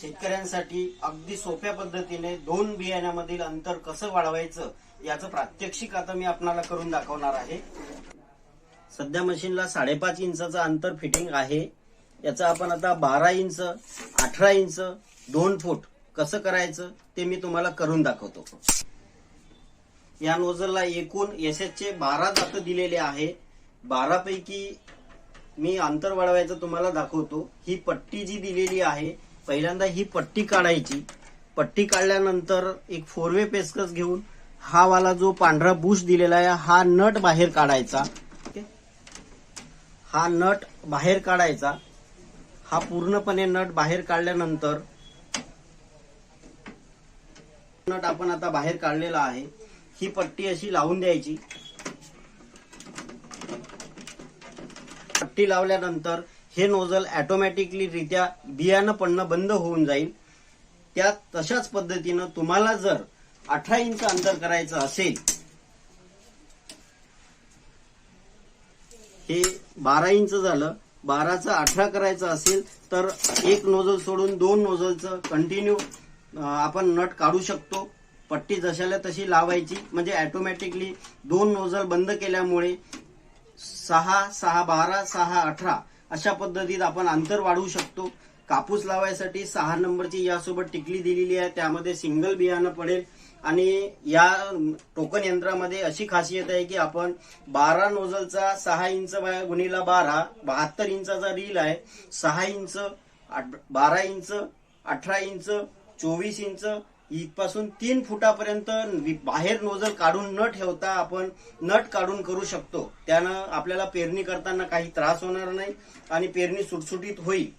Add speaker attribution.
Speaker 1: शेतकऱ्यांसाठी अगदी सोप्या पद्धतीने दोन बियाण्यामधील अंतर कसं वाढवायचं याचं प्रात्यक्षिक आता मी आपणाला करून दाखवणार आहे. सध्या मशीनला साडेपाच इंचाचं अंतर फिटिंग आहे. याचा आपण आता बारा इंच अठरा इंच दोन फूट कसं करायचं ते मी तुम्हाला करून दाखवतो. या नोझलला एकूण एस एचचे बारा जात दिलेले आहे. बारापैकी मी अंतर वाढवायचं तुम्हाला दाखवतो. ही पट्टी जी दिलेली आहे पहिल्यांदा ही पट्टी काढायची. पट्टी काढल्यानंतर एक फोरवे पेस्कस घेऊन हा वाला जो पांढरा बुश दिलेला आहे हा नट बाहेर काढायचा. हा नट बाहेर काढायचा. हा पूर्णपणे नट बाहेर काढल्यानंतर नट आपण आता बाहेर काढलेला आहे. ही पट्टी अशी लावून द्यायची. पट्टी लावल्यानंतर हे नोझल ऑटोमॅटिकली रित्या बियाणं पडणं बंद होऊन जाईल. त्या तशाच पद्धतीनं तुम्हाला जर अठरा इंच अंतर करायचं असेल हे बारा इंच झालं बाराचं अठरा करायचं असेल तर एक नोझल सोडून दोन नोझलचं कंटिन्यू आपण नट काढू शकतो. पट्टी जशाला तशी लावायची. म्हणजे ऑटोमॅटिकली दोन नोझल बंद केल्यामुळे सहा सहा बारा सहा अठरा अशा पद्धतीत आपण अंतर वाढवू शकतो. कापूस लावायसाठी सहा नंबरची यासोबत टिकली दिलेली आहे. त्यामध्ये सिंगल बियाणं पडेल. आणि या टोकन यंत्रामध्ये अशी खासियत आहे की आपण बारा नोझलचा सहा इंच गुणीला बारा बहात्तर इंचाचा रील आहे. सहा इंच बारा इंच अठरा इंच चोवीस इंच इथपासून तीन फुटापर्यंत बाहेर नोझल काढून न ठेवता आपण नट काढून करू शकतो. त्यानं आपल्याला पेरणी करताना काही त्रास होणार नाही आणि पेरणी सुटसुटीत होईल.